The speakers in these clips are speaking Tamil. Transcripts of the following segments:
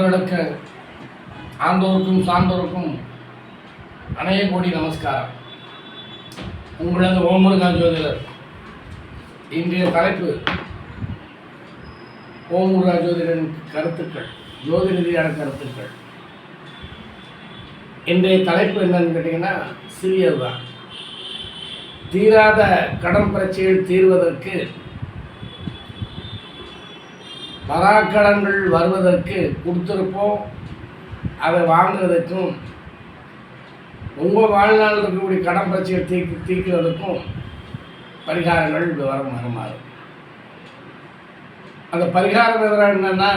உங்களுக்கு ஆண்டோருக்கும் சான்றோருக்கும் அணைய கோடி நமஸ்காரம். உங்களது ஓமுருகா ஜோதிடர் இன்றைய தலைப்பு ஓமுருகா ஜோதிடரின் கருத்துக்கள் ஜோதிட ரீதியான கருத்துக்கள். இன்றைய தலைப்பு என்னன்னு கேட்டிங்கன்னா சிறியதுதான். தீராத கடன் பிரச்சனைகள் தீர்வதற்கு பராக்கடன்கள் வருவதற்கு கொடுத்துருப்போம். அதை வாங்குறதுக்கும் உங்கள் வாழ்நாளில் இருக்கக்கூடிய கடன் பிரச்சனை தீர்க்கு தீர்க்கிறதுக்கும் பரிகாரங்கள் விவரம் வருமாறு அந்த பரிகார விவரம் என்னென்னா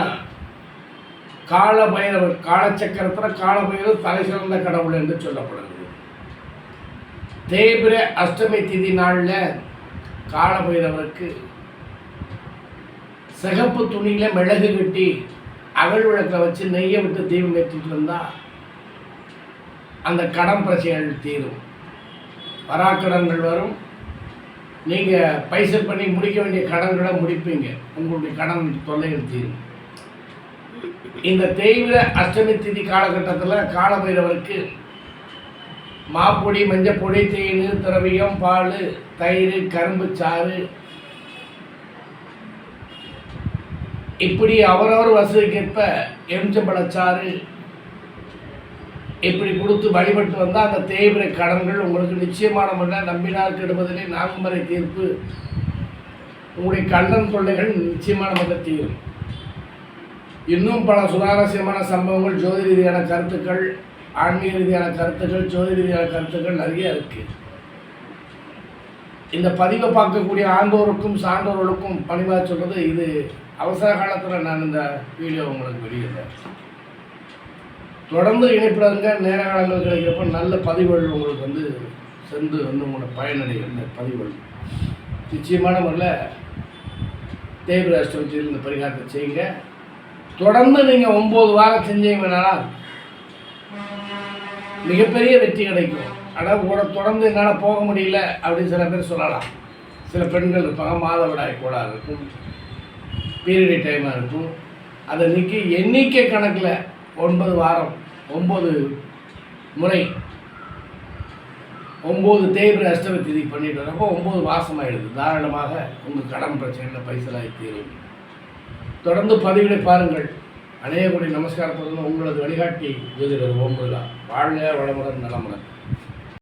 கால பைரவர் காலச்சக்கரத்தில் கால பைரவர் தலை சிறந்த கடவுள் என்று சொல்லப்படுது தேய்பிர அஷ்டமி திதி நாளில் கால பைரவருக்கு சிகப்பு துணியில் மிளகு கட்டி அகல் விளக்கை வச்சு நெய்யை விட்டு தீபம் ஏற்றிட்டு இருந்தால் அந்த கடன் பிரச்சனைகள் தீரும். வராக்கடன்கள் வரும். நீங்கள் பைசல் பண்ணி முடிக்க வேண்டிய கடன்களை முடிப்பீங்க. உங்களுடைய கடன் தொல்லைகள் தீரும். இந்த தெய்வ அஷ்டமி திதி காலகட்டத்தில் காலபைரவருக்கு மாப்பொடி மஞ்சப்பொடி தேன் திரவியம் பால் தயிர் கரும்பு சாறு இப்படி அவரவர் வசதிக்கேற்ப எலுமிச்சம்பழச்சாறு இப்படி கொடுத்து வழிபட்டு வந்தால் அந்த தேய்பிரை கடன்கள் உங்களுக்கு நிச்சயமான முறையில் நம்பினார் கெடுவதிலே நான்குமறை தீர்ப்பு. உங்களுடைய கண்ணன் தொல்லைகள் நிச்சயமான முறையில் தீரும். இன்னும் பல சுதாரசியமான சம்பவங்கள் ஜோதி ரீதியான கருத்துக்கள் ஆன்மீக ரீதியான கருத்துக்கள் ஜோதி ரீதியான கருத்துக்கள் நிறைய இருக்குது இந்த பதிவை பார்க்கக்கூடிய ஆண்டோருக்கும் சான்றோர்களுக்கும் பணிவாக சொல்கிறது இது. அவசர காலத்தில் நான் இந்த வீடியோ உங்களுக்கு வெளியிடுறேன். தொடர்ந்து இணைப்பில் இருங்க நேர காலங்கள் கிடைக்கிறப்ப நல்ல பதிவுகள் உங்களுக்கு வந்து சென்று வந்து உங்களோட பயனடைகிற இந்த பதிவுகள். நிச்சயமான முறையில் தேய்பிர அஷ்டமத்தில் இந்த பரிகாரத்தை செய்யுங்க. தொடர்ந்து நீங்கள் ஒம்பது வாரம் செஞ்சீங்கன்னா மிகப்பெரிய வெற்றி கிடைக்கும். ஆனால் கூட தொடர்ந்து என்னால் போக முடியல அப்படின்னு சில பேர் சொல்லலாம். சில பெண்கள் இருப்பாங்க மாதவிடாய் கூட இருக்கும். பீரியட் டைமாக இருக்கும். அதை நிற்கி எண்ணிக்கை கணக்கில் ஒன்பது வாரம் ஒம்பது முறை ஒம்பது தேய்பிர அஷ்டமி திதி பண்ணிட்டு வரப்போ ஒம்பது மாதம் தாராளமாக உங்கள் கடன் பிரச்சனையில் பைசலாகி தீரும். தொடர்ந்து பதிவிடை பாருங்கள். அநேக கோடி நமஸ்காரத்துடன் உங்களது வழிகாட்டி ஜோதிடர் ஓம்புலா வாழ்க வளமுடன் நலமுடன்.